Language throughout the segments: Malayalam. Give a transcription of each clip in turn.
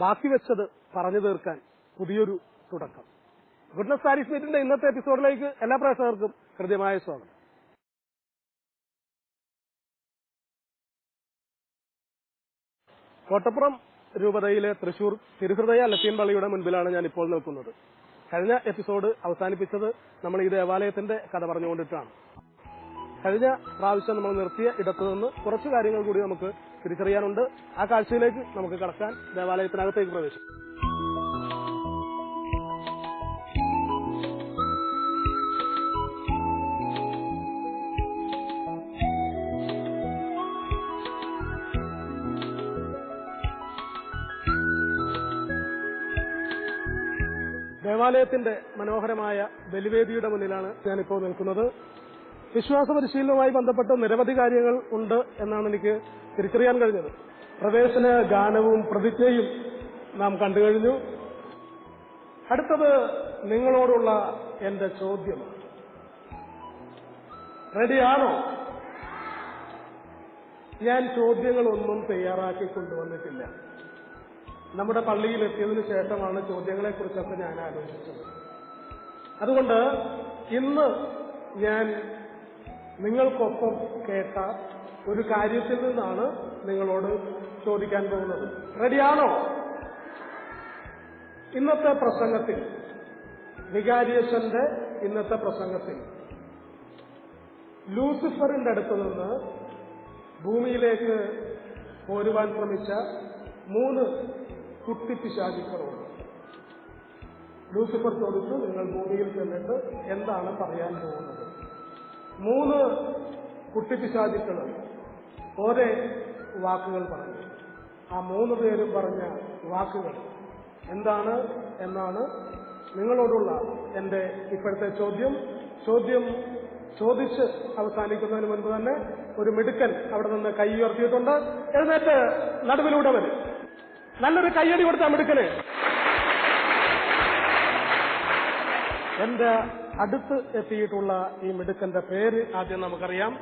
ബാക്കി വെച്ചത് പറഞ്ഞു തീർക്കാൻ പുതിയൊരു തുടക്കം. ഗുഡ്നസ് പാരീസ് മീറ്റിന്റെ ഇന്നത്തെ എപ്പിസോഡിലേക്ക് എല്ലാ പ്രേക്ഷകർക്കും ഹൃദ്യമായ സ്വാഗതം. കോട്ടപ്പുറം രൂപതയിലെ തൃശൂർ തിരുഹൃദയ ലത്തീൻ പള്ളിയുടെ മുൻപിലാണ് ഞാൻ ഇപ്പോൾ നിൽക്കുന്നത്. കഴിഞ്ഞ എപ്പിസോഡ് അവസാനിപ്പിച്ചത് നമ്മൾ ഈ ദേവാലയത്തിന്റെ കഥ പറഞ്ഞുകൊണ്ടിട്ടാണ്. കഴിഞ്ഞ പ്രാവശ്യം നമ്മൾ നിർത്തിയ ഇടത്തു നിന്ന് കുറച്ച് കാര്യങ്ങൾ കൂടി നമുക്ക് തിരിച്ചറിയാനുണ്ട്. ആ കാഴ്ചയിലേക്ക് നമുക്ക് കടക്കാൻ ദേവാലയത്തിനകത്തേക്ക് പ്രവേശിക്കും. ദേവാലയത്തിന്റെ മനോഹരമായ ബലിവേദിയുടെ മുന്നിലാണ് ഞാനിപ്പോൾ നിൽക്കുന്നത്. വിശ്വാസ പരിശീലനവുമായി ബന്ധപ്പെട്ട് നിരവധി കാര്യങ്ങൾ ഉണ്ട് എന്നാണ് എനിക്ക് തിരിച്ചറിയാൻ കഴിഞ്ഞത്. പ്രവേശന ഗാനവും പ്രതിജ്ഞയും നാം കണ്ടു കഴിഞ്ഞു. അടുത്തത് നിങ്ങളോടുള്ള എന്റെ ചോദ്യം. റെഡിയാണോ? ഞാൻ ചോദ്യങ്ങളൊന്നും തയ്യാറാക്കി കൊണ്ടുവന്നിട്ടില്ല. നമ്മുടെ പള്ളിയിൽ എത്തിയതിനു ശേഷമാണ് ചോദ്യങ്ങളെക്കുറിച്ചൊക്കെ ഞാൻ ആലോചിച്ചത്. അതുകൊണ്ട് ഇന്ന് ഞാൻ നിങ്ങൾക്കൊപ്പം കേട്ട ഒരു കാര്യത്തിൽ നിന്നാണ് നിങ്ങളോട് ചോദിക്കാൻ പോകുന്നത്. റെഡിയാണോ? ഇന്നത്തെ പ്രസംഗത്തിൽ വികാരിയസന്റെ ഇന്നത്തെ പ്രസംഗത്തിൽ ലൂസിഫറിന്റെ അടുത്ത് നിന്ന് ഭൂമിയിലേക്ക് പോരുവാൻ ശ്രമിച്ച മൂന്ന് കുട്ടിപ്പിശാചിക്കളുണ്ട് ലൂസിഫർ ചോദിച്ചു നിങ്ങൾ ഭൂമിയിൽ ചെന്നിട്ട് എന്താണ് പറയാൻ പോകുന്നത്? മൂന്ന് കുട്ടിപ്പിശാചുക്കൾ ഓരോ വാക്കുകൾ പറഞ്ഞു. ആ മൂന്ന് പേരും പറഞ്ഞ വാക്കുകൾ എന്താണ് എന്നാണ് നിങ്ങളോടുള്ള എന്റെ ഇപ്പോഴത്തെ ചോദ്യം. ചോദ്യം ചോദിച്ച് അവസാനിക്കുന്നതിന് മുൻപ് തന്നെ ഒരു മിടുക്കൻ അവിടെ നിന്ന് കൈ ഉയർത്തിയിട്ടുണ്ട്. എഴുന്നേറ്റ് നടുവിലൂടെ വരും. നല്ലൊരു കൈയടി കൊടുത്ത മിടുക്കന്. എന്റെ അടുത്ത് എത്തിയിട്ടുള്ള ഈ മിടുക്കന്റെ പേര് ആദ്യം നമുക്കറിയാം.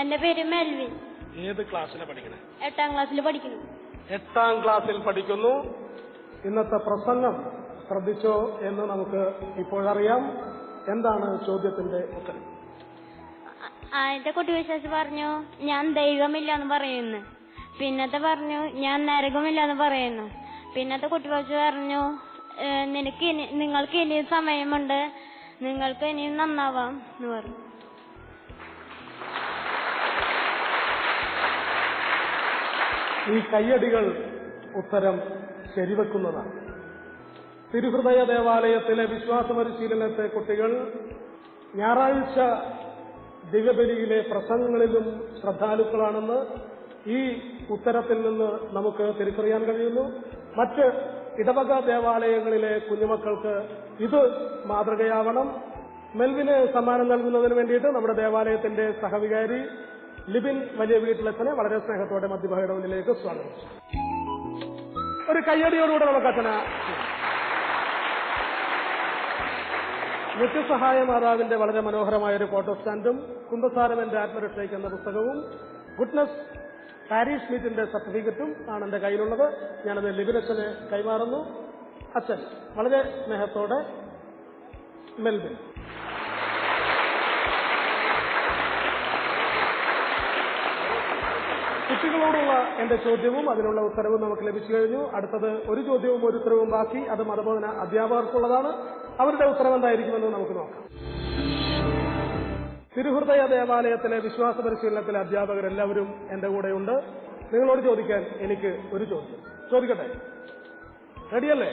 എന്റെ പേര് മെൽവിൻ. ഏത് ക്ലാസ്സിലാണ് പഠിക്കണേ? എട്ടാം ക്ലാസ്സിൽ പഠിക്കുന്നു. എട്ടാം ക്ലാസ്സിൽ പഠിക്കുന്നു. ഇന്നത്തെ പ്രസംഗം ശ്രദ്ധിച്ചോ എന്ന് നമുക്ക് ഇപ്പോഴറിയാം. എന്താണ് ചോദ്യത്തിന്റെ ഉത്തരം? ആദ്യത്തെ കുട്ടി വിശ്വാസി പറഞ്ഞു ഞാൻ ദൈവമില്ല എന്ന് പറയുന്നു. പിന്നത്തെ പറഞ്ഞു ഞാൻ നരകമില്ല എന്ന് പറയുന്നു. പിന്നത്തെ കുട്ടി വിശ്വാസി പറഞ്ഞു നിനക്ക് നിങ്ങൾക്ക് ഇനിയും സമയമുണ്ട്. നിങ്ങൾക്ക് ഇനിയും നന്നാവാം എന്ന് പറഞ്ഞു. ഈ കയ്യടികൾ ഉത്തരം ശരിവെക്കുന്നതാണ്. തിരുഹൃദയ ദേവാലയത്തിലെ വിശ്വാസ പരിശീലനത്തെ കുട്ടികൾ ഞായറാഴ്ച ദിവ്യബലിയിലെ പ്രസംഗങ്ങളിലും ശ്രദ്ധാലുക്കളാണെന്ന് ഈ ഉത്തരത്തിൽ നിന്ന് നമുക്ക് തിരിച്ചറിയാൻ കഴിയുന്നു. മറ്റ് ഇടവക ദേവാലയങ്ങളിലെ കുഞ്ഞുമക്കൾക്ക് ഇത് മാതൃകയാവണം. മെൽവിന് സമ്മാനം നൽകുന്നതിന് വേണ്ടിയിട്ട് നമ്മുടെ ദേവാലയത്തിന്റെ സഹവികാരി ലിബിൻ വലിയ വീട്ടിലെത്തനെ വളരെ സ്നേഹത്തോടെ മധ്യഭാഗയുടെ മുന്നിലേക്ക് സ്വാഗതം. ഒരു കയ്യടിയോടുകൂടെ നമുക്ക് അച്ഛന. നിത്യസഹായ മാതാവിന്റെ വളരെ മനോഹരമായ ഒരു ഫോട്ടോ സ്റ്റാൻഡും കുംഭസാരം എന്റെ ആത്മരക്ഷയ്ക്ക് എന്ന പുസ്തകവും ഗുഡ്നസ് പാരീഷ് മീറ്റിന്റെ സർട്ടിഫിക്കറ്റും ആണ് എന്റെ കയ്യിലുള്ളത്. ഞാനത് ലിബിനച്ഛന് കൈമാറുന്നു. അച്ഛൻ വളരെ സ്നേഹത്തോടെ മെൽബിൻ കുട്ടികളോടുള്ള എന്റെ ചോദ്യവും അതിനുള്ള ഉത്തരവും നമുക്ക് ലഭിച്ചു കഴിഞ്ഞു. അടുത്തത് ഒരു ചോദ്യവും ഒരു ഉത്തരവും ബാക്കി. അത് മതബോധന അധ്യാപകർക്കുള്ളതാണ്. അവരുടെ ഉത്തരവ് എന്തായിരിക്കുമെന്ന് നമുക്ക് നോക്കാം. തിരുഹൃദയ ദേവാലയത്തിലെ വിശ്വാസ പരിശീലനത്തിലെ അധ്യാപകരെല്ലാവരും എന്റെ കൂടെയുണ്ട്. നിങ്ങളോട് ചോദിക്കാൻ എനിക്ക് ഒരു ചോദ്യം. ചോദിക്കട്ടെ? റെഡിയല്ലേ?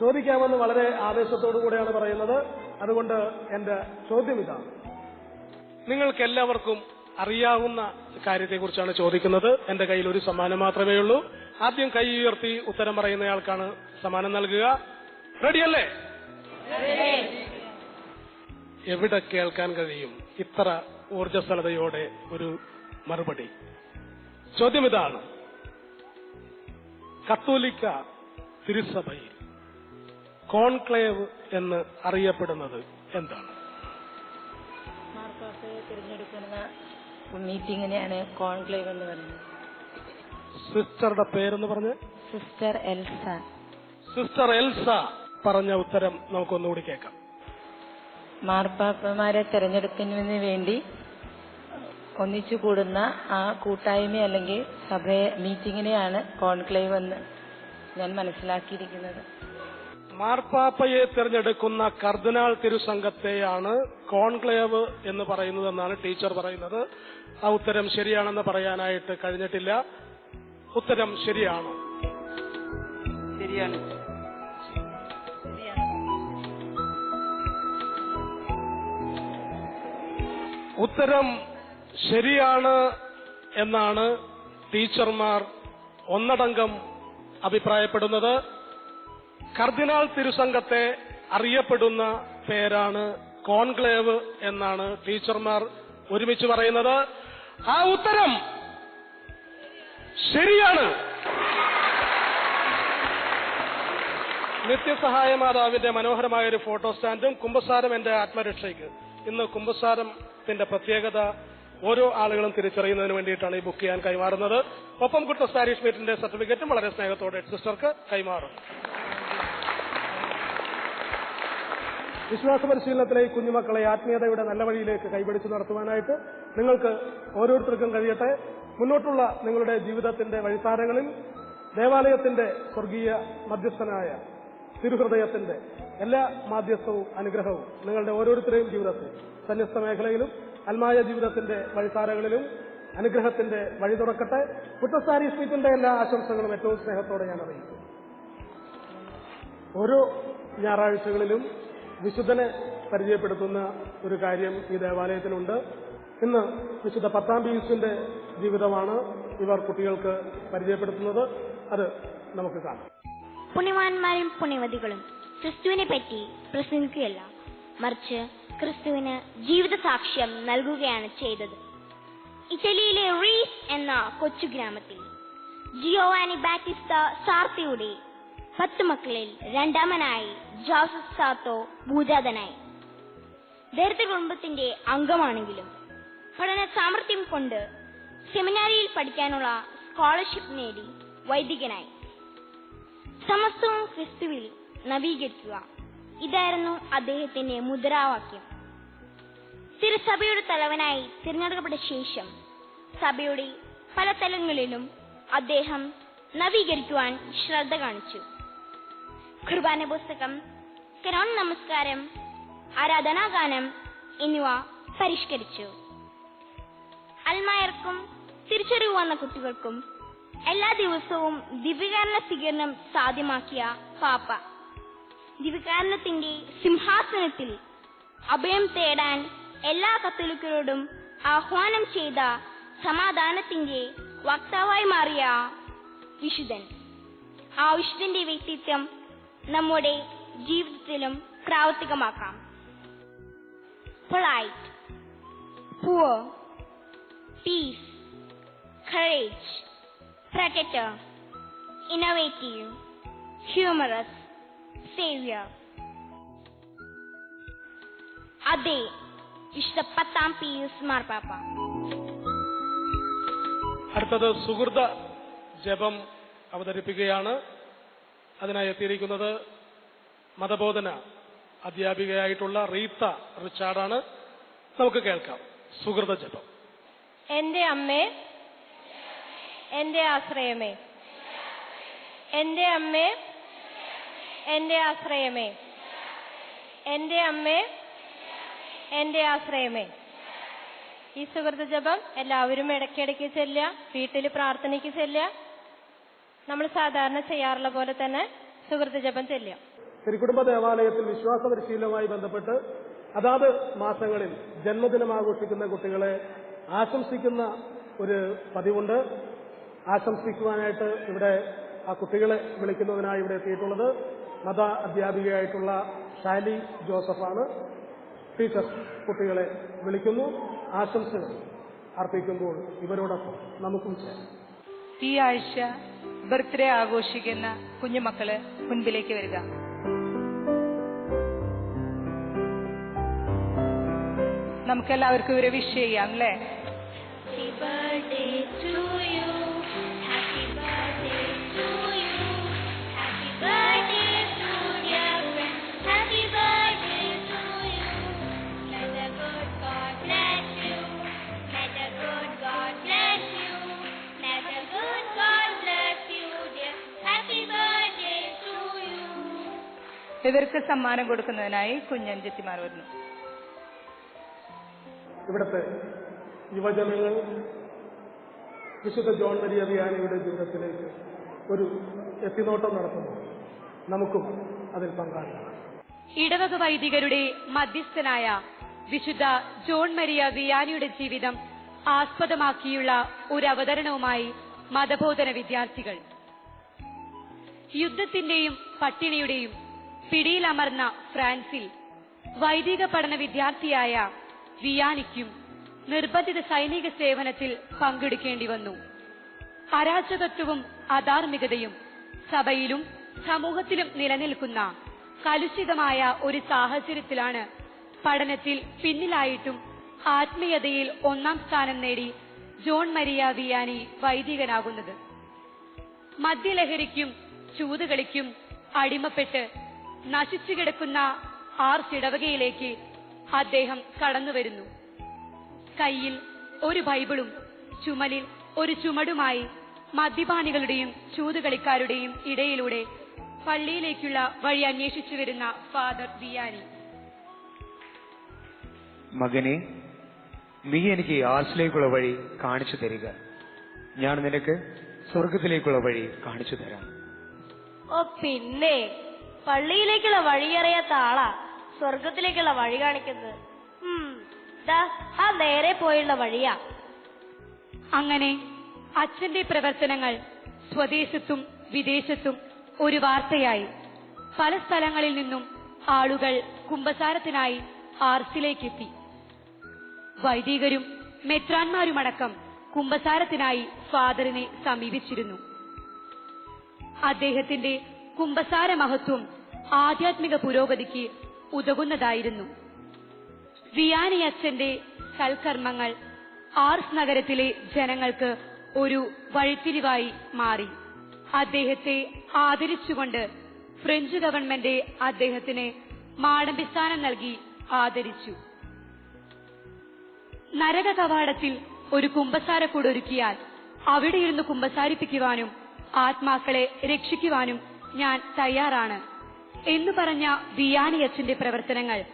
ചോദിക്കാമെന്ന് വളരെ ആവേശത്തോടു കൂടെയാണ് പറയുന്നത്. അതുകൊണ്ട് എന്റെ ചോദ്യം ഇതാണ്. നിങ്ങൾക്ക് എല്ലാവർക്കും അറിയാവുന്ന കാര്യത്തെക്കുറിച്ചാണ് ചോദിക്കുന്നത്. എന്റെ കയ്യിൽ ഒരു സമ്മാനം മാത്രമേ ഉള്ളൂ. ആദ്യം കൈ ഉയർത്തി ഉത്തരം പറയുന്നയാൾക്കാണ് സമ്മാനം നൽകുക. റെഡിയല്ലേ? എവിടെ കേൾക്കാൻ കഴിയും? ഇത്ര ഊർജസ്വലതയോടെ ഒരു മറുപടി. ചോദ്യം ഇതാണ്. കത്തോലിക്ക തിരുസഭയിൽ കോൺക്ലേവ് എന്ന് അറിയപ്പെടുന്നത് എന്താണ്? തിരഞ്ഞെടുക്കുന്ന മീറ്റിങ്ങിനെയാണ് കോൺക്ലേവ് എന്ന് പറയുന്നത്. സിസ്റ്ററുടെ പേരെന്ന് പറഞ്ഞ്? Sister Elsa. സിസ്റ്റർ എൽസ പറഞ്ഞ ഉത്തരം നമുക്കൊന്നുകൂടി കേൾക്കാം. മാർപ്പാപ്പമാരെ തെരഞ്ഞെടുക്കുന്നതിന് വേണ്ടി ഒന്നിച്ചു കൂടുന്ന ആ കൂട്ടായ്മ അല്ലെങ്കിൽ സഭയെ മീറ്റിങ്ങിനെയാണ് കോൺക്ലേവ് എന്ന് ഞാൻ മനസ്സിലാക്കിയിരിക്കുന്നത്. മാർപ്പാപ്പയെ തിരഞ്ഞെടുക്കുന്ന കർദിനാൾ തിരുസംഘത്തെയാണ് കോൺക്ലേവ് എന്ന് പറയുന്നതെന്നാണ് ടീച്ചർ പറയുന്നത്. ആ ഉത്തരം ശരിയാണെന്ന് പറയാനായിട്ട് കഴിഞ്ഞിട്ടില്ല. ഉത്തരം ശരിയാണ്. ശരിയാണ്. ഉത്തരം ശരിയാണ് എന്നാണ് ടീച്ചർമാർ ഒന്നടങ്കം അഭിപ്രായപ്പെടുന്നത്. കർദിനാൾ തിരുസംഘത്തെ അറിയപ്പെടുന്ന പേരാണ് കോൺക്ലേവ് എന്നാണ് ടീച്ചർമാർ ഒരുമിച്ച് പറയുന്നത്. ആ ഉത്തരം ശരിയാണ്. നിത്യസഹായ മാതാവിന്റെ മനോഹരമായ ഒരു ഫോട്ടോ സ്റ്റാൻഡും കുംഭസാരം എന്റെ ആത്മരക്ഷയ്ക്ക്. ഇന്ന് കുംഭസാരത്തിന്റെ പ്രത്യേകത ഓരോ ആളുകളും തിരിച്ചറിയുന്നതിന് വേണ്ടിയിട്ടാണ് ഈ ബുക്ക് ചെയ്യാൻ കൈമാറുന്നത്. ഒപ്പം കുട്ടസ് പാരീഷ് മീറ്റിന്റെ സർട്ടിഫിക്കറ്റും വളരെ സ്നേഹത്തോടെ സിസ്റ്റർക്ക് കൈമാറും. വിശ്വാസ പരിശീലനത്തിലെ കുഞ്ഞുമക്കളെ ആത്മീയതയുടെ നല്ല വഴിയിലേക്ക് കൈപിടിച്ച് നടത്തുവാനായിട്ട് നിങ്ങൾക്ക് ഓരോരുത്തർക്കും കഴിയട്ടെ. മുന്നോട്ടുള്ള നിങ്ങളുടെ ജീവിതത്തിന്റെ വഴിത്താരങ്ങളിൽ ദേവാലയത്തിന്റെ സ്വർഗീയ മധ്യസ്ഥനായ തിരുഹൃദയത്തിന്റെ എല്ലാ മാധ്യസ്ഥവും അനുഗ്രഹവും നിങ്ങളുടെ ഓരോരുത്തരെയും ജീവിതത്തിൽ സന്യസ്ത മേഖലയിലും അൽമായ ജീവിതത്തിന്റെ വഴിത്താരകളിലും അനുഗ്രഹത്തിന്റെ വഴി തുറക്കട്ടെ. കുട്ടസാരി സ്മീറ്റിന്റെ എല്ലാ ആശംസകളും ഏറ്റവും സ്നേഹത്തോടെ ഞാൻ അറിയിക്കും ഓരോ ഞായറാഴ്ചകളിലും വിശുദ്ധനെ പരിചയപ്പെടുത്തുന്ന ഒരു കാര്യം ഈ ദേവാലയത്തിലുണ്ട്. ഇന്ന് വിശുദ്ധ പത്താം പീസിന്റെ ജീവിതമാണ് ഇവർ കുട്ടികൾക്ക് പരിചയപ്പെടുത്തുന്നത്. അത് നമുക്ക് കാണാം. പുണ്യവാന്മാരും പുണ്യവതികളും ക്രിസ്തുവിനെ പറ്റി പ്രസംഗിക്കുകയല്ല മറിച്ച് ക്രിസ്തുവിന് ജീവിത സാക്ഷ്യം നൽകുകയാണ് ചെയ്തത്. ഇറ്റലിയിലെ റീസ് എന്ന കൊച്ചു ഗ്രാമത്തിൽ ജിയോവാനി ബാറ്റിസ്റ്റ സാർത്തിയുടെ പത്ത് മക്കളിൽ രണ്ടാമനായി ജോസഫ് സാത്തോ ഭൂജാതനായി. ദരിദ്ര കുടുംബത്തിന്റെ അംഗമാണെങ്കിലും പഠന സാമർഥ്യം കൊണ്ട് സെമിനാരിയിൽ പഠിക്കാനുള്ള സ്കോളർഷിപ്പ് നേടി വൈദികനായി. സമസ്തവും ക്രിസ്തുവിൽ നവീകരിക്കുക. ഇതായിരുന്നു അദ്ദേഹത്തിന്റെ മുദ്രാവാക്യം. തിരുസഭയുടെ തലവനായി തിരഞ്ഞെടുക്കപ്പെട്ട ശേഷം സഭയുടെ പല തലങ്ങളിലും അദ്ദേഹം നവീകരിക്കുവാൻ ശ്രദ്ധ കാണിച്ചു. കുർബാന പുസ്തകം കിരോൺ നമസ്കാരം ആരാധനാഗാനം എന്നിവ പരിഷ്കരിച്ചു. അൽമായർക്കും തിരിച്ചറിവ് വന്ന കുട്ടികൾക്കും എല്ലാ ദിവസവും ദിവ്യകാരണ സ്വീകരണം സാധ്യമാക്കിയ പാപ്പ. ദിവ്യകാരണത്തിന്റെ സിംഹാസനത്തിൽ അഭയം തേടാൻ എല്ലാ കത്തോലിക്കരോടും ആഹ്വാനം ചെയ്ത സമാധാനത്തിന്റെ വക്താവായി മാറിയ വിശുദ്ധൻ. ആ വിശുദ്ധന്റെ വ്യക്തിത്വം നമ്മുടെ ജീവിതത്തിലും പ്രാവർത്തികമാക്കാം. Polite poor, peace, courage, protector, innovative, humorous, savior. അതെ വിശുദ്ധ പത്താം പീസ് മാർപ്പാപ്പ അടുത്തത് സുഹൃത ജപം അവതരിപ്പിക്കുകയാണ്. അതിനായി എത്തിയിരിക്കുന്നത് മതബോധന അധ്യാപികയായിട്ടുള്ള റീത്ത റിച്ചാർഡാണ്. നമുക്ക് കേൾക്കാം. സുഹൃത ജപം. എന്റെ അമ്മേ എന്റെ ആശ്രയമേ എന്റെ അമ്മേ എന്റെ ആശ്രയമേ എന്റെ അമ്മേ എന്റെ ആശ്രയമേ. ഈ സുഹൃത്ത് ജപം എല്ലാവരും ഇടയ്ക്കിടയ്ക്ക് ചെല്ലുക വീട്ടിൽ പ്രാർത്ഥനയ്ക്ക് ചെല്ലുക നമ്മൾ സാധാരണ ചെയ്യാറുള്ള പോലെ തന്നെ സുഹൃത്ത് ജപം ചെല്ലുക. തിരുക്കുടുംബ ദേവാലയത്തിൽ വിശ്വാസ പരിശീലനവുമായി ബന്ധപ്പെട്ട് അതാത് മാസങ്ങളിൽ ജന്മദിനം ആഘോഷിക്കുന്ന കുട്ടികളെ ആശംസിക്കുന്ന ഒരു പതിവുണ്ട്. ആശംസിക്കുവാനായിട്ട് ഇവിടെ ആ കുട്ടികളെ വിളിക്കുന്നതിനായി ഇവിടെ എത്തിയിട്ടുള്ളത് മത അധ്യാപികയായിട്ടുള്ള ഷാലി ജോസഫാണ്. ടീച്ചർ കുട്ടികളെ വിളിക്കുന്നു ആശംസകൾ അർപ്പിക്കുമ്പോൾ ഇവരോടൊപ്പം നമുക്കും ചേരാം. ഈ ആഴ്ച ബർത്ത്ഡേ ആഘോഷിക്കുന്ന കുഞ്ഞുമക്കൾ മുൻപിലേക്ക് വരിക നമുക്കെല്ലാവർക്കും ഇവരെ വിഷ് ചെയ്യാം അല്ലേ Happy birthday to you. ഇവർക്ക് സമ്മാനം കൊടുക്കുന്നതിനായി കുഞ്ഞഞ്ചത്തിമാർ വരുന്നു. ഇവിടുത്തെ യുവജനങ്ങൾ വിശുദ്ധ ജോൺ മരിയ വിയാനിയുടെ ജീവിതത്തിലേക്ക് ഒരു എത്തിനോട്ടം നടത്തുന്നു. നമുക്കും അതിൽ പങ്കാളിയാണ് ഇടവക വൈദികരുടെ മധ്യസ്ഥനായ വിശുദ്ധ ജോൺ മരിയ വിയാനിയുടെ ജീവിതം ആസ്പദമാക്കിയുള്ള ഒരു അവതരണവുമായി മതബോധന വിദ്യാർത്ഥികൾ. യുദ്ധത്തിന്റെയും പട്ടിണിയുടെയും പിടിയിലമർന്ന ഫ്രാൻസിൽ വൈദിക പഠന വിദ്യാർത്ഥിയായ വിയാനിക്കും നിർബന്ധിത സൈനിക സേവനത്തിൽ പങ്കെടുക്കേണ്ടി വന്നു. അരാജകത്വവും അധാർമികതയും സഭയിലും സമൂഹത്തിലും നിലനിൽക്കുന്ന കലുഷിതമായ ഒരു സാഹചര്യത്തിലാണ് പഠനത്തിൽ പിന്നിലായിട്ടും ആത്മീയതയിൽ ഒന്നാം സ്ഥാനം നേടി ജോൺ മരിയ വിയാനി വൈദികനാകുന്നത്. മദ്യലഹരിക്കും ചൂതുകളിക്കും അടിമപ്പെട്ട് നശിച്ചു കിടക്കുന്ന ആർച്ച് ഇടവകയിലേക്ക് അദ്ദേഹം കടന്നുവരുന്നു. കയ്യിൽ ഒരു ബൈബിളും ചുമലിൽ ഒരു ചുമടുമായി മദ്യപാനികളുടെയും ചൂതുകളിക്കാരുടെയും ഇടയിലൂടെ പള്ളിയിലേക്കുള്ള വഴി അന്വേഷിച്ചു വരുന്ന ഫാദർ വിയാനി മകനെ നീ എനിക്ക് ആർസിലേക്കുള്ള വഴി കാണിച്ചു തരിക. ഞാൻ നിനക്ക് സ്വർഗത്തിലേക്കുള്ള വഴി കാണിച്ചു തരാം. ഓ പിന്നെ. പള്ളിയിലേക്കുള്ള വഴിയറിയാത്ത ആളാ. സ്വർഗത്തിലേക്കുള്ള വഴി കാണിക്കുന്നത്. ആ നേരെ പോയുള്ള വഴിയാ. അങ്ങനെ അച്ഛന്റെ പ്രവർത്തനങ്ങൾ സ്വദേശത്തും വിദേശത്തും ഒരു വാർത്തയായി. പല സ്ഥലങ്ങളിൽ നിന്നും ആളുകൾ കുംഭസാരത്തിനായി ആർസിലേക്കെത്തി. വൈദികരും മെത്രാന്മാരുമടക്കം കുംഭസാരത്തിനായി ഫാദറിനെ സമീപിച്ചിരുന്നു. അദ്ദേഹത്തിന്റെ കുംഭസാര മഹത്വം ആധ്യാത്മിക പുരോഗതിക്ക് ഉതകുന്നതായിരുന്നു. വിയാനി അച്ഛന്റെ സൽക്കർമ്മങ്ങൾ ആർസ് നഗരത്തിലെ ജനങ്ങൾക്ക് ഒരു വഴിത്തിരിവായി മാറി. അദ്ദേഹത്തെ ആദരിച്ചുകൊണ്ട് ഫ്രഞ്ച് ഗവൺമെന്റ് അദ്ദേഹത്തിന് മാടമ്പിസ്ഥാനം നൽകി ആദരിച്ചു. നരക കവാടത്തിൽ ഒരു കുമ്പസാരക്കൂടൊരുക്കിയാൽ അവിടെ ഇരുന്ന് കുമ്പസാരിപ്പിക്കുവാനും ആത്മാക്കളെ രക്ഷിക്കുവാനും ഞാൻ തയ്യാറാണ് എന്ന് പറഞ്ഞ വിയാനി അച്ഛന്റെ പ്രവർത്തനങ്ങൾ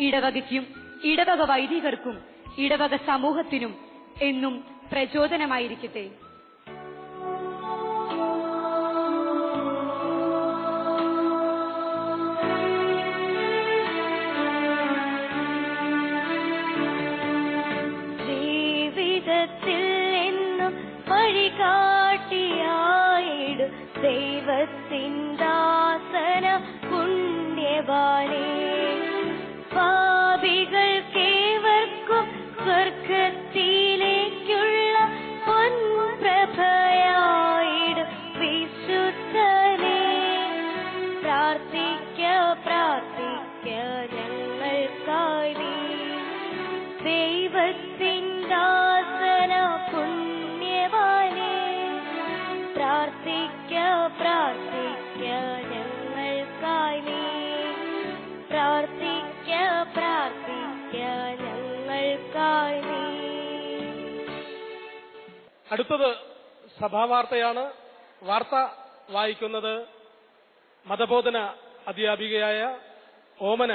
ഇടവകയ്ക്കും ഇടവക വൈദികർക്കും ഇടവക സമൂഹത്തിനും എന്നും പ്രചോദനമായിരിക്കട്ടെ. അടുത്തത് സഭാവാർത്തയാണ്. വാർത്ത വായിക്കുന്നത് മതബോധന അധ്യാപികയായ ഓമന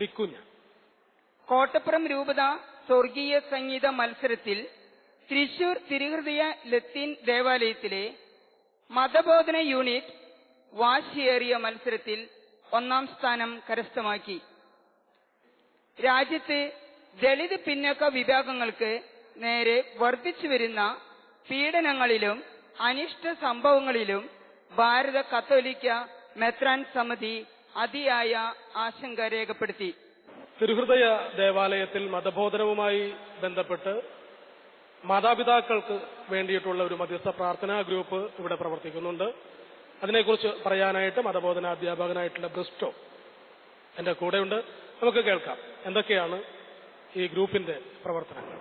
ഡിക്കുഞ്ഞ് കോട്ടപ്പുറം രൂപത സ്വർഗീയ സംഗീത മത്സരത്തിൽ തൃശൂർ തിരുഹൃദയ ലത്തീൻ ദേവാലയത്തിലെ മതബോധന യൂണിറ്റ് വാശിയേറിയ മത്സരത്തിൽ ഒന്നാം സ്ഥാനം കരസ്ഥമാക്കി. രാജ്യത്ത് ദളിത് പിന്നോക്ക വിഭാഗങ്ങൾക്ക് നേരെ വർദ്ധിച്ചു വരുന്ന പീഡനങ്ങളിലും അനിഷ്ട സംഭവങ്ങളിലും ഭാരത കത്തോലിക്ക മെത്രാൻ സമിതി അതിയായ ആശങ്ക രേഖപ്പെടുത്തി. തിരുഹൃദയ ദേവാലയത്തിൽ മതബോധനവുമായി ബന്ധപ്പെട്ട് മാതാപിതാക്കൾക്ക് വേണ്ടിയിട്ടുള്ള ഒരു മധ്യസ്ഥ പ്രാർത്ഥനാ ഗ്രൂപ്പ് ഇവിടെ പ്രവർത്തിക്കുന്നുണ്ട്. അതിനെക്കുറിച്ച് പറയാനായിട്ട് മതബോധന അധ്യാപകനായിട്ടുള്ള ബ്രിസ്റ്റോ എന്റെ കൂടെയുണ്ട്. നമുക്ക് കേൾക്കാം. എന്തൊക്കെയാണ് ഈ ഗ്രൂപ്പിന്റെ പ്രവർത്തനങ്ങൾ?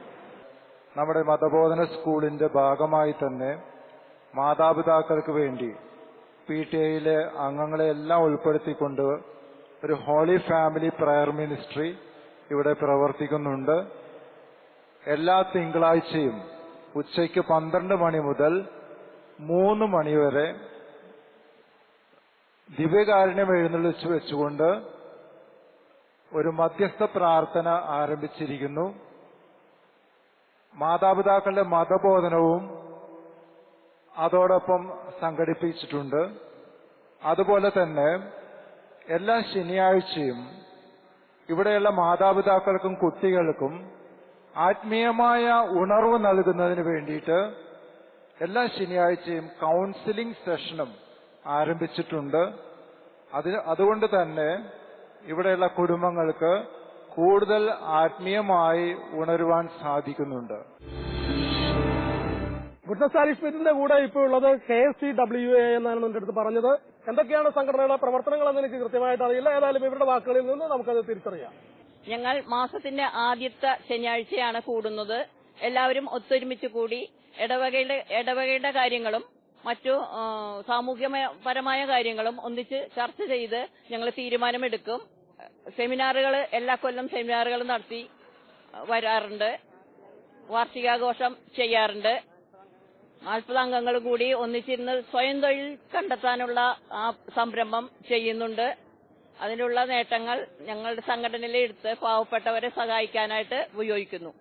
നമ്മുടെ മതബോധന സ്കൂളിന്റെ ഭാഗമായി തന്നെ മാതാപിതാക്കൾക്ക് വേണ്ടി പി ടി ഐയിലെ അംഗങ്ങളെയെല്ലാം ഉൾപ്പെടുത്തിക്കൊണ്ട് ഒരു ഹോളി ഫാമിലി പ്രയർ മിനിസ്ട്രി ഇവിടെ പ്രവർത്തിക്കുന്നുണ്ട്. എല്ലാ തിങ്കളാഴ്ചയും ഉച്ചയ്ക്ക് പന്ത്രണ്ട് മണി മുതൽ മൂന്ന് മണിവരെ ദിവ്യകാരുണ്യം എഴുന്നള്ളിച്ചു വെച്ചുകൊണ്ട് ഒരു മധ്യസ്ഥ പ്രാർത്ഥന ആരംഭിച്ചിരിക്കുന്നു. മാതാപിതാക്കളുടെ മതബോധനവും അതോടൊപ്പം സംഘടിപ്പിച്ചിട്ടുണ്ട്. അതുപോലെ തന്നെ എല്ലാ ശനിയാഴ്ചയും ഇവിടെയുള്ള മാതാപിതാക്കൾക്കും കുട്ടികൾക്കും ആത്മീയമായ ഉണർവ് നൽകുന്നതിന് വേണ്ടിയിട്ട് എല്ലാ ശനിയാഴ്ചയും കൗൺസിലിംഗ് സെഷനും ആരംഭിച്ചിട്ടുണ്ട്. അതിന് അതുകൊണ്ട് തന്നെ ഇവിടെയുള്ള കുടുംബങ്ങൾക്ക് കൂടുതൽ ആത്മീയമായി ഉണരുവാൻ സാധിക്കുന്നുണ്ട്. ഗുഡ്നസ് ആരിസ്പേറ്റിന്റെ കൂടെ ഇപ്പോൾ ഉള്ളത് K S C W A എന്നാണ് എന്റെ അടുത്ത് പറഞ്ഞത്. എന്തൊക്കെയാണ് സംഘടനയുടെ പ്രവർത്തനങ്ങൾ എന്ന് എനിക്ക് കൃത്യമായിട്ട് അറിയില്ല. ഏതായാലും ഇവരുടെ വാക്കുകളിൽ നിന്ന് നമുക്കത് തിരിച്ചറിയാം. ഞങ്ങൾ മാസത്തിന്റെ ആദ്യത്തെ ശനിയാഴ്ചയാണ് കൂടുന്നത്. എല്ലാവരും ഒത്തൊരുമിച്ച് കൂടി ഇടവകയുടെ ഇടവകയുടെ കാര്യങ്ങളും മറ്റു സാമൂഹ്യപരമായ കാര്യങ്ങളും ഒന്നിച്ച് ചർച്ച ചെയ്ത് ഞങ്ങൾ തീരുമാനമെടുക്കും. സെമിനാറുകൾ എല്ലാ കൊല്ലം സെമിനാറുകൾ നടത്തി വരാറുണ്ട്. വാർഷികാഘോഷം ചെയ്യാറുണ്ട്. നാൽപ്പത് അംഗങ്ങൾ കൂടി ഒന്നിച്ചിരുന്ന് സ്വയം തൊഴിൽ കണ്ടെത്താനുള്ള ആ സംരംഭം ചെയ്യുന്നുണ്ട്. അതിനുള്ള നേട്ടങ്ങൾ ഞങ്ങളുടെ സംഘടനയിലെ എടുത്ത് പാവപ്പെട്ടവരെ സഹായിക്കാനായിട്ട് ഉപയോഗിക്കുന്നു.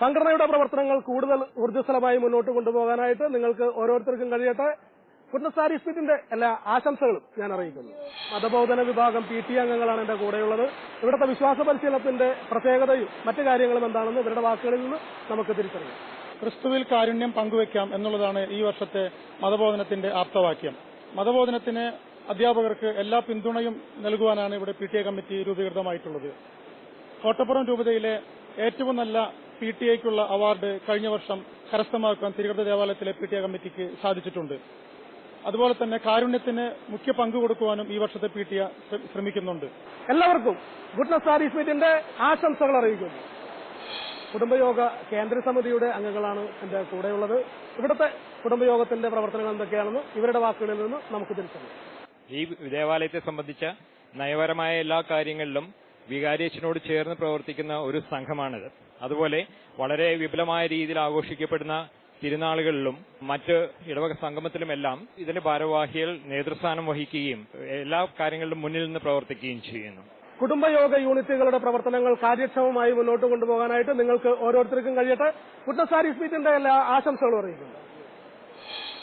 സംഘടനയുടെ പ്രവർത്തനങ്ങൾ കൂടുതൽ ഊർജസ്വലമായി മുന്നോട്ട് കൊണ്ടുപോകാനായിട്ട് നിങ്ങൾക്ക് ഓരോരുത്തർക്കും കഴിയട്ടെ. ഗുഡ്നസ് സ്മിത്തിന്റെ എല്ലാ ആശംസകളും ഞാൻ അറിയിക്കുന്നു. മതബോധന വിഭാഗം പി ടി അംഗങ്ങളാണ് എന്റെ കൂടെയുള്ളത്. ഇവിടുത്തെ വിശ്വാസ പരിശീലനത്തിന്റെ പ്രത്യേകതയും മറ്റു കാര്യങ്ങളും എന്താണെന്ന് ഇവരുടെ വാക്കുകളിൽ നിന്ന് നമുക്ക് തിരിച്ചറിയാം. ക്രിസ്തുവിൽ കാരുണ്യം പങ്കുവെക്കാം എന്നുള്ളതാണ് ഈ വർഷത്തെ മതബോധനത്തിന്റെ ആപ്തവാക്യം. മതബോധനത്തിന് അധ്യാപകർക്ക് എല്ലാ പിന്തുണയും നൽകുവാനാണ് ഇവിടെ പി ടി എ കമ്മിറ്റി രൂപീകൃതമായിട്ടുള്ളത്. കോട്ടപ്പുറം രൂപതയിലെ ഏറ്റവും നല്ല പി ടി എക്കുള്ള അവാർഡ് കഴിഞ്ഞ വർഷം കരസ്ഥമാക്കാൻ തിരുവനന്തപുരം ദേവാലയത്തിലെ പി ടി എ കമ്മിറ്റിക്ക് സാധിച്ചിട്ടുണ്ട്. അതുപോലെ തന്നെ കാരുണ്യത്തിന് മുഖ്യ പങ്ക് കൊടുക്കുവാനും ഈ വർഷത്തെ പി ടി എ ശ്രമിക്കുന്നുണ്ട്. എല്ലാവർക്കും ഗുഡ്നസ് ആരിസ്പീറ്റിന്റെ ആശംസകൾ അറിയിക്കുന്നു. കുടുംബയോഗ കേന്ദ്ര സമിതിയുടെ അംഗങ്ങളാണ് എന്റെ കൂടെയുള്ളത്. ഇവിടുത്തെ കുടുംബയോഗത്തിന്റെ പ്രവർത്തനങ്ങൾ എന്തൊക്കെയാണെന്ന് ഇവരുടെ വാക്കുകളിൽ നിന്ന് നമുക്ക് തിരിച്ചറിയാം. ഈ ദേവാലയത്തെ സംബന്ധിച്ച നയപരമായ എല്ലാ കാര്യങ്ങളിലും വികാരിയച്ഛനോട് ചേർന്ന് പ്രവർത്തിക്കുന്ന ഒരു സംഘമാണിത്. അതുപോലെ വളരെ വിപുലമായ രീതിയിൽ ആഘോഷിക്കപ്പെടുന്ന തിരുനാളുകളിലും മറ്റ് ഇടവക സംഗമത്തിലുമെല്ലാം ഇതിന്റെ ഭാരവാഹികൾ നേതൃസ്ഥാനം വഹിക്കുകയും എല്ലാ കാര്യങ്ങളിലും മുന്നിൽ നിന്ന് പ്രവർത്തിക്കുകയും ചെയ്യുന്നു. കുടുംബയോഗ യൂണിറ്റുകളുടെ പ്രവർത്തനങ്ങൾ കാര്യക്ഷമമായി മുന്നോട്ട് കൊണ്ടുപോകാനായിട്ട് നിങ്ങൾക്ക് ഓരോരുത്തർക്കും കഴിയട്ടെ. ഗുഡ്നസ് ആരിസ്പീറ്റിന്റെ എല്ലാ ആശംസകളും അറിയിക്കുന്നു.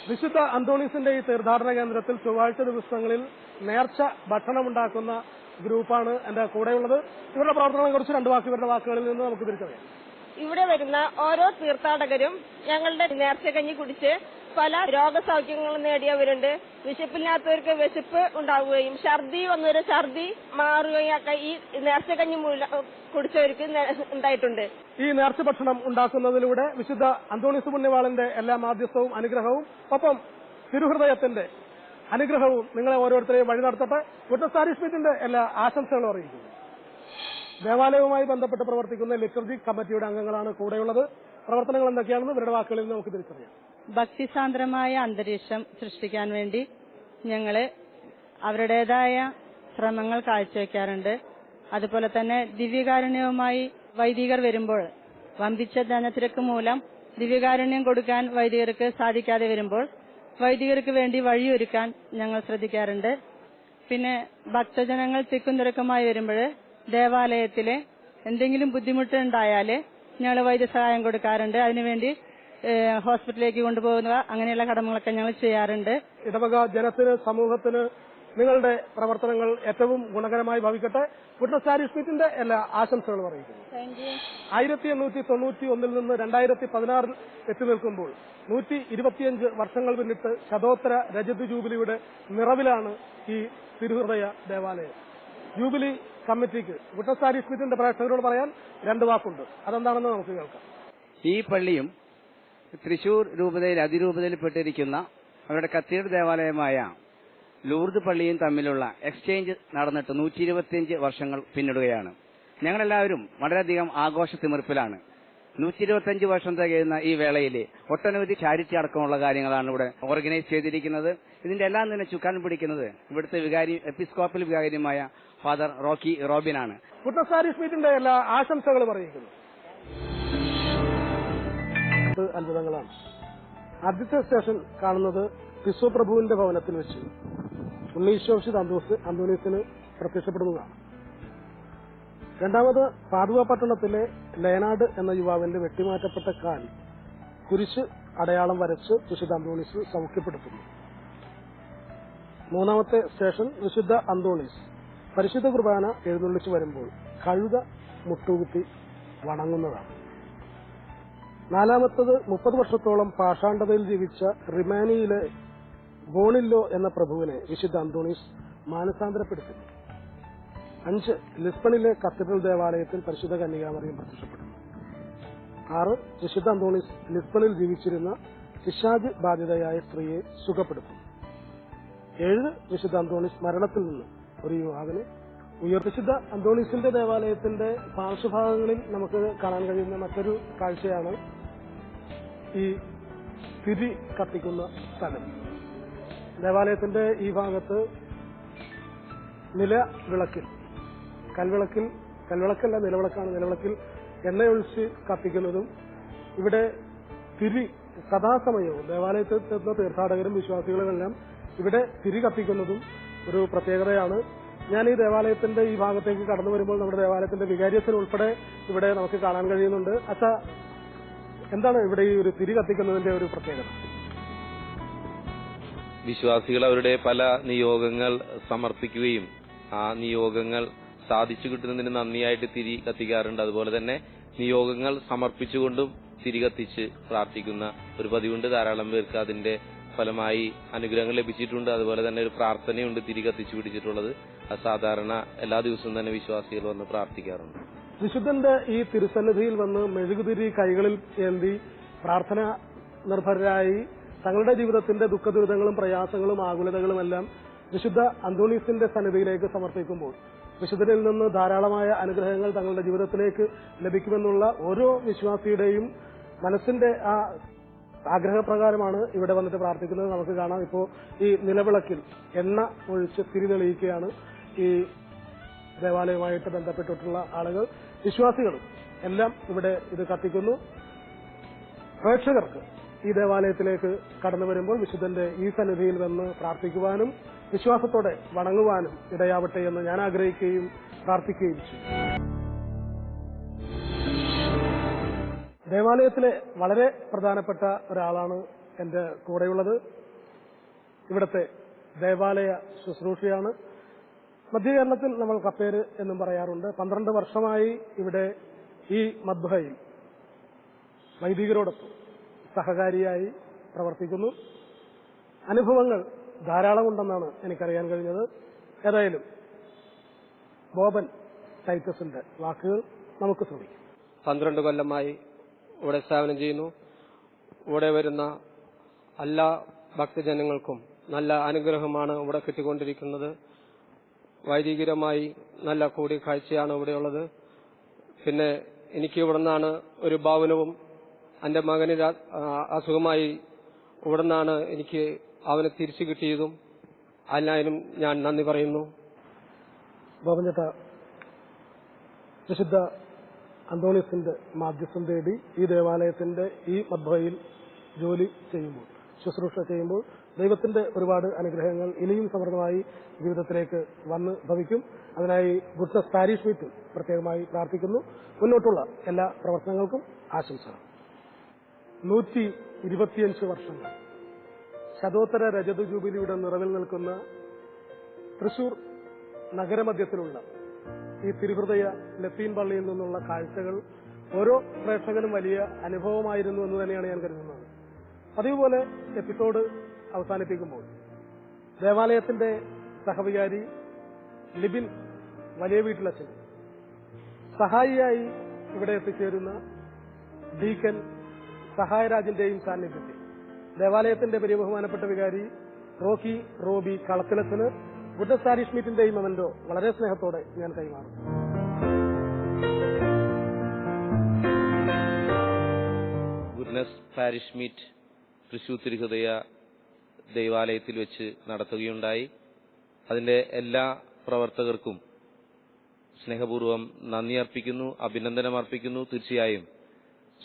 വിശുദ്ധ അന്തോണീസിന്റെ ഈ തീർത്ഥാടന കേന്ദ്രത്തിൽ ചൊവ്വാഴ്ച ദിവസങ്ങളിൽ നേർച്ച ഭക്ഷണമുണ്ടാക്കുന്ന ഗ്രൂപ്പാണ് എന്റെ കൂടെയുള്ളത്. ഇവരുടെ പ്രവർത്തനങ്ങളെക്കുറിച്ച് രണ്ട് വാക്ക് വാക്കുകളിൽ നിന്ന് നമുക്ക് തിരിച്ചറിയാം. ഇവിടെ വരുന്ന ഓരോ തീർത്ഥാടകരും ഞങ്ങളുടെ നേർച്ചക്കഞ്ഞി കുടിച്ച് പല രോഗസൗഖ്യങ്ങളും നേടിയവരുണ്ട്. വിശപ്പില്ലാത്തവർക്ക് വിശപ്പ് ഉണ്ടാവുകയും ഛർദി വന്നവര് ഛർദി മാറുകയും ഒക്കെ ഈ നേർച്ച കഞ്ഞി കുടിച്ചവർക്ക് ഉണ്ടായിട്ടുണ്ട്. ഈ നേർച്ച ഭക്ഷണം ഉണ്ടാക്കുന്നതിലൂടെ വിശുദ്ധ അന്തോണിസ് പുണ്യവാളന്റെ എല്ലാ മാധ്യസ്ഥവും അനുഗ്രഹവും ഒപ്പം തിരുഹൃദയത്തിന്റെ അനുഗ്രഹവും നിങ്ങളെ ഓരോരുത്തരെയും വഴി നടത്തട്ടെ ഗുഡ്നസ് സ്മിത്തിന്റെ എല്ലാ ആശംസകളും അറിയിക്കുന്നു. ദേവാലയവുമായി ബന്ധപ്പെട്ട് പ്രവർത്തിക്കുന്ന ലിറ്റർജി കമ്മിറ്റിയുടെ അംഗങ്ങളാണ് കൂടെയുള്ളത്. പ്രവർത്തനങ്ങൾ എന്തൊക്കെയാണെന്ന് ഇവരുടെ വാക്കുകളിൽ നമുക്ക് തിരിച്ചറിയാം. ഭക്തിസാന്ദ്രമായ അന്തരീക്ഷം സൃഷ്ടിക്കാൻ വേണ്ടി ഞങ്ങൾ അവരുടേതായ ശ്രമങ്ങൾ കാഴ്ചവെക്കാറുണ്ട്. അതുപോലെ തന്നെ ദിവ്യകാരുണ്യവുമായി വൈദികർ വരുമ്പോൾ വമ്പിച്ച ധനത്തിരക്ക് മൂലം ദിവ്യകാരുണ്യം കൊടുക്കാൻ വൈദികർക്ക് സാധിക്കാതെ വരുമ്പോൾ വൈദികർക്ക് വേണ്ടി വഴിയൊരുക്കാൻ ഞങ്ങൾ ശ്രദ്ധിക്കാറുണ്ട്. പിന്നെ ഭക്തജനങ്ങൾ തിക്കും തിരക്കുമായി വരുമ്പോൾ ദേവാലയത്തിൽ എന്തെങ്കിലും ബുദ്ധിമുട്ട് ഉണ്ടായാൽ ഞങ്ങൾ വൈദ്യസഹായം കൊടുക്കാറുണ്ട്. അതിനുവേണ്ടി ഹോസ്പിറ്റലിലേക്ക് കൊണ്ടുപോകുക അങ്ങനെയുള്ള കടമകളൊക്കെ ഞങ്ങൾ ചെയ്യാറുണ്ട്. ഇടവക ജനത്തിന് സമൂഹത്തിന് നിങ്ങളുടെ പ്രവർത്തനങ്ങൾ ഏറ്റവും ഗുണകരമായി ഭവിക്കട്ടെ. ഗുഡ്നസ് സ്മിത്തിന്റെ എല്ലാ ആശംസകളും അറിയിക്കുന്നു. ആയിരത്തി എണ്ണൂറ്റി തൊണ്ണൂറ്റി ഒന്നിൽ നിന്ന് രണ്ടായിരത്തി പതിനാറിൽ എത്തി നിൽക്കുമ്പോൾ നൂറ്റി ഇരുപത്തിയഞ്ച് വർഷങ്ങൾ പിന്നിട്ട് ശതോത്തര രജത ജൂബിലിയുടെ നിറവിലാണ് ഈ തിരുഹൃദയ ദേവാലയം. ജൂബിലി കമ്മിറ്റിക്ക്. കുട്ടസ്ഥാരി സ്മിത്തിന്റെ പ്രേക്ഷകരോട് പറയാൻ രണ്ട് വാക്കുണ്ട്. അതെന്താണെന്ന് നമുക്ക് കേൾക്കാം. ഈ പള്ളിയും തൃശൂർ രൂപതയിൽ അതിരൂപതയിൽപ്പെട്ടിരിക്കുന്ന അവരുടെ കത്തീഡ്രൽ ദേവാലയമായ ലൂർദ് പള്ളിയും തമ്മിലുള്ള എക്സ്ചേഞ്ച് നടന്നിട്ട് നൂറ്റി ഇരുപത്തിയഞ്ച് വർഷങ്ങൾ പിന്നിടുകയാണ്. ഞങ്ങളെല്ലാവരും വളരെയധികം ആഘോഷ തിമിർപ്പിലാണ് നൂറ്റി ഇരുപത്തിയഞ്ച് വർഷം തികയുന്ന ഈ വേളയിൽ ഒട്ടനവധി ചാരിറ്റി അടക്കമുള്ള കാര്യങ്ങളാണ് ഇവിടെ ഓർഗനൈസ് ചെയ്തിരിക്കുന്നത്. ഇതിന്റെ എല്ലാം തന്നെ ചുക്കാൻ പിടിക്കുന്നത് ഇവിടുത്തെ വികാരി എപ്പിസ്കോപ്പൽ വികാരിയുമായ ഫാദർ റോക്കി റോബിനാണ്. കുട്ടസാരി സ്മീറ്റിന്റെ എല്ലാ അറിയിക്കുന്നു. അത്ഭുതങ്ങളാണ്. ആദ്യത്തെ സ്റ്റേഷൻ കാണുന്നത് വിശ്വപ്രഭുവിന്റെ ഭവനത്തിൽ വെച്ച് ഉണ്ണീശോഷി അന്തോസ് അന്തോണീസിന് പ്രത്യക്ഷപ്പെടുന്നതാണ്. രണ്ടാമത് പാതുവ പട്ടണത്തിലെ ലയനാട് എന്ന യുവാവിന്റെ വെട്ടിമാറ്റപ്പെട്ട കാൽ കുരിശ് അടയാളം വരച്ച് വിശുദ്ധ അന്തോണീസ് സൗഖ്യപ്പെടുത്തുന്നു. മൂന്നാമത്തെ സ്റ്റേഷൻ വിശുദ്ധ അന്തോണീസ് പരിശുദ്ധ കുർബാന എഴുന്നള്ളിച്ചു വരുമ്പോൾ കഴുത മുട്ടുകുത്തി വണങ്ങുന്നതാണ്. നാലാമത്തത് മുപ്പത് വർഷത്തോളം പാഷാണ്ഡതയിൽ ജീവിച്ച റിമാനിയിലെ ഗോണില്ലോ എന്ന പ്രഭുവിനെ വിശുദ്ധ അന്തോണീസ് മാനസാന്തരപ്പെടുത്തി അഞ്ച് ലിസ്ബണിലെ കത്തീഡ്രൽ ദേവാലയത്തിൽ പരിശുദ്ധ കന്യകാമറിയും പ്രത്യക്ഷപ്പെടുന്നു. ആറ് വിശുദ്ധ അന്തോണീസ് ലിസ്ബണിൽ ജീവിച്ചിരുന്ന പിശാജ് ബാധിതയായ സ്ത്രീയെ സുഖപ്പെടുത്തും ഏഴ് വിശുദ്ധ അന്തോണീസ് മരണത്തിൽ നിന്ന് ഒരു യുവാവിനെ. ഉയർത്തിശുദ്ധ അന്തോണീസിന്റെ ദേവാലയത്തിന്റെ പാർശ്വഭാഗങ്ങളിൽ നമുക്ക് കാണാൻ കഴിയുന്ന മറ്റൊരു കാഴ്ചയാണ് ഈ തിരി കത്തിക്കുന്ന സ്ഥലം. ദേവാലയത്തിന്റെ ഈ ഭാഗത്ത് നില വിളക്കിൽ കൽവിളക്കിൽ കൽവിളക്കല്ല നിലവിളക്കാണ് നിലവിളക്കിൽ എണ്ണയൊഴിച്ച് കത്തിക്കുന്നതും ഇവിടെ തിരി സദാസമയവും ദേവാലയത്തിൽ എത്തുന്ന തീർത്ഥാടകരും വിശ്വാസികളുമെല്ലാം ഇവിടെ തിരി കത്തിക്കുന്നതും ഒരു പ്രത്യേകതയാണ്. ഞാൻ ഈ ദേവാലയത്തിന്റെ ഈ ഭാഗത്തേക്ക് കടന്നു വരുമ്പോൾ നമ്മുടെ ദേവാലയത്തിന്റെ വികാരിയത്തിൽ ഉൾപ്പെടെ ഇവിടെ നമുക്ക് കാണാൻ കഴിയുന്നുണ്ട്. അച്ഛ എന്താണ് ഇവിടെ ഈ ഒരു തിരി കത്തിക്കുന്നതിന്റെ ഒരു പ്രത്യേകത? വിശ്വാസികൾ അവരുടെ പല നിയോഗങ്ങൾ സമർപ്പിക്കുകയും ആ നിയോഗങ്ങൾ സാധിച്ചു കിട്ടുന്നതിന് നന്ദിയായിട്ട് തിരി കത്തിക്കാറുണ്ട്. അതുപോലെ തന്നെ നിയോഗങ്ങൾ സമർപ്പിച്ചുകൊണ്ടും തിരി കത്തിച്ച് പ്രാർത്ഥിക്കുന്ന ഒരു പതിവുണ്ട്. ധാരാളം പേർക്ക് അതിന്റെ ഫലമായി അനുഗ്രഹങ്ങൾ ലഭിച്ചിട്ടുണ്ട്. അതുപോലെ തന്നെ ഒരു പ്രാർത്ഥനയുണ്ട് തിരി കത്തിച്ചു പിടിച്ചിട്ടുള്ളത്. അത് സാധാരണ എല്ലാ ദിവസവും തന്നെ വിശ്വാസികൾ വന്ന് പ്രാർത്ഥിക്കാറുണ്ട്. വിശുദ്ധന്റെ ഈ തിരുസന്നിധിയിൽ വന്ന് മെഴുകുതിരി കൈകളിൽ ഏന്തി പ്രാർത്ഥന നിർഭരരായി തങ്ങളുടെ ജീവിതത്തിന്റെ ദുഃഖ ദുരിതങ്ങളും പ്രയാസങ്ങളും ആകുലതകളും എല്ലാം വിശുദ്ധ അന്തോണീസിന്റെ സന്നിധിയിലേക്ക് സമർപ്പിക്കുമ്പോൾ വിശുദ്ധനിൽ നിന്ന് ധാരാളമായ അനുഗ്രഹങ്ങൾ തങ്ങളുടെ ജീവിതത്തിലേക്ക് ലഭിക്കുമെന്നുള്ള ഓരോ വിശ്വാസിയുടെയും മനസ്സിന്റെ ആ ആഗ്രഹപ്രകാരമാണ് ഇവിടെ വന്നിട്ട് പ്രാർത്ഥിക്കുന്നത്. നമുക്ക് കാണാം ഇപ്പോ ഈ നിലവിളക്കിൽ എണ്ണ ഒഴിച്ച് തിരിതെളിയിക്കുകയാണ് ഈ ദേവാലയവുമായിട്ട് ബന്ധപ്പെട്ടിട്ടുള്ള ആളുകൾ. വിശ്വാസികളും എല്ലാം ഇവിടെ ഇത് കത്തിക്കുന്നു. പ്രേക്ഷകർക്ക് ഈ ദേവാലയത്തിലേക്ക് കടന്നു വരുമ്പോൾ വിശുദ്ധന്റെ ഈ സന്നിധിയിൽ വന്ന് പ്രാർത്ഥിക്കുവാനും വിശ്വാസത്തോടെ വണങ്ങുവാനും ഇടയാവട്ടെ എന്ന് ഞാൻ ആഗ്രഹിക്കുകയും പ്രാർത്ഥിക്കുകയും ചെയ്യും. ദേവാലയത്തിലെ വളരെ പ്രധാനപ്പെട്ട ഒരാളാണ് എന്റെ കൂടെയുള്ളത്. ഇവിടത്തെ ദേവാലയ ശുശ്രൂഷയാണ്. മധ്യകേരളത്തിൽ നമ്മൾ കപ്പേര് എന്നും പറയാറുണ്ട്. പന്ത്രണ്ട് വർഷമായി ഇവിടെ ഈ മദ്ഭയിൽ വൈദികരോടൊപ്പം സഹകാരിയായി പ്രവർത്തിക്കുന്നു. അനുഭവങ്ങൾ ധാരാളമുണ്ടെന്നാണ് എനിക്കറിയാൻ കഴിഞ്ഞത്. ഏതായാലും ബോബൻ ടൈറ്റസിന്റെ വാക്കുകൾ നമുക്ക് ശ്രമിക്കാം. പന്ത്രണ്ട് കൊല്ലമായി ഇവിടെ സേവനം ചെയ്യുന്നു. ഇവിടെ വരുന്ന എല്ലാ ഭക്തജനങ്ങൾക്കും നല്ല അനുഗ്രഹമാണ് ഇവിടെ കിട്ടിക്കൊണ്ടിരിക്കുന്നത്. വൈദികരമായി നല്ല കൂടിക്കാഴ്ചയാണ് ഇവിടെയുള്ളത്. പിന്നെ എനിക്ക് ഇവിടെ നിന്നാണ് ഒരു ഭവനവും എന്റെ മകന് അസുഖമായി ഇവിടെ നിന്നാണ് എനിക്ക് അവനെ തിരിച്ചു കിട്ടിയതും. അതിനായാലും ഞാൻ നന്ദി പറയുന്നു. അന്തോണിസിന്റെ മാധ്യസ്ഥം തേടി ഈ ദേവാലയത്തിന്റെ ഈ മദ്ഭയിൽ ജോലി ചെയ്യുമ്പോൾ ശുശ്രൂഷ ചെയ്യുമ്പോൾ ദൈവത്തിന്റെ ഒരുപാട് അനുഗ്രഹങ്ങൾ ഇനിയും സമൃദ്ധമായി ജീവിതത്തിലേക്ക് വന്ന് ഭവിക്കും. അതിനായി ഗുഡ്സസ് പാരീഷ് മീറ്റ് പ്രത്യേകമായി പ്രാർത്ഥിക്കുന്നു. മുന്നോട്ടുള്ള എല്ലാ പ്രവർത്തനങ്ങൾക്കും ആശംസകൾ നൂറ്റി ഇരുപത്തിയഞ്ച് വർഷങ്ങൾ ശതോത്തര രജത ജൂബിലിയുടെ നിറവിൽ നിൽക്കുന്ന തൃശൂർ നഗരമധ്യത്തിലുള്ള ഈ തിരുഹൃദയ ലത്തീൻ പള്ളിയിൽ നിന്നുള്ള കാഴ്ചകൾ ഓരോ പ്രേക്ഷകനും വലിയ അനുഭവമായിരുന്നു എന്ന് തന്നെയാണ് ഞാൻ കരുതുന്നത്. പതിവുപോലെ എപ്പിസോഡ് അവസാനിപ്പിക്കുമ്പോൾ ദേവാലയത്തിന്റെ സഹവികാരി ലിബിൻ വലിയ വീട്ടിലച്ഛൻ സഹായിയായി ഇവിടെ എത്തിച്ചേരുന്ന ഡീക്കൻ സഹായരാജിന്റെയും സാന്നിധ്യത്തിൽ ദേവാലയത്തിന്റെ പരിബഹുമാനപ്പെട്ട വികാരി റോക്കി റോബി കളത്തിലച്ചന് ബുദ്ധ സാരിഷ് മീറ്റിന്റെയും മെമെന്റോ വളരെ സ്നേഹത്തോടെ ഞാൻ കൈമാറും. ഗുഡ്നസ് പാരിഷ് മീറ്റ് തൃശൂർ തിരുഹൃദയ ദൈവാലയത്തിൽ വെച്ച് നടത്തുകയുണ്ടായി. അതിന്റെ എല്ലാ പ്രവർത്തകർക്കും സ്നേഹപൂർവം നന്ദി അർപ്പിക്കുന്നു അഭിനന്ദനം അർപ്പിക്കുന്നു. തീർച്ചയായും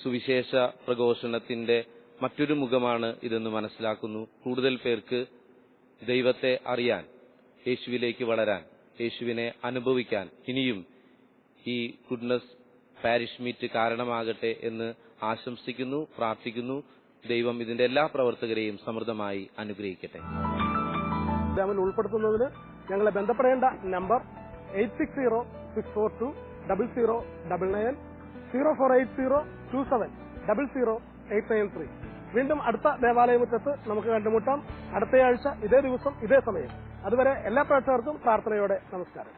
സുവിശേഷ പ്രഘോഷണത്തിന്റെ മറ്റൊരു മുഖമാണ് ഇതെന്ന് മനസ്സിലാക്കുന്നു. കൂടുതൽ പേർക്ക് ദൈവത്തെ അറിയാൻ യേശുവിലേക്ക് വളരാൻ യേശുവിനെ അനുഭവിക്കാൻ ഇനിയും ഈ ഗുഡ്നസ് പാരിഷ് മീറ്റ് കാരണമാകട്ടെ എന്ന് ആശംസിക്കുന്നു പ്രാർത്ഥിക്കുന്നു. ദൈവം ഇതിന്റെ എല്ലാ പ്രവർത്തകരെയും സമൃദ്ധമായി അനുഗ്രഹിക്കട്ടെ. ഉൾപ്പെടുത്തുന്നതിന് ഞങ്ങളെ ബന്ധപ്പെടേണ്ട number eight six zero six four two double zero double nine zero four eight zero two seven double zero eight nine three. വീണ്ടും അടുത്ത ദേവാലയമുറ്റത്ത് നമുക്ക് കണ്ടുമുട്ടാം. അടുത്തയാഴ്ച ഇതേ ദിവസം ഇതേ സമയം. അതുവരെ എല്ലാ പ്രേക്ഷകർക്കും പ്രാർത്ഥനയോടെ നമസ്കാരം.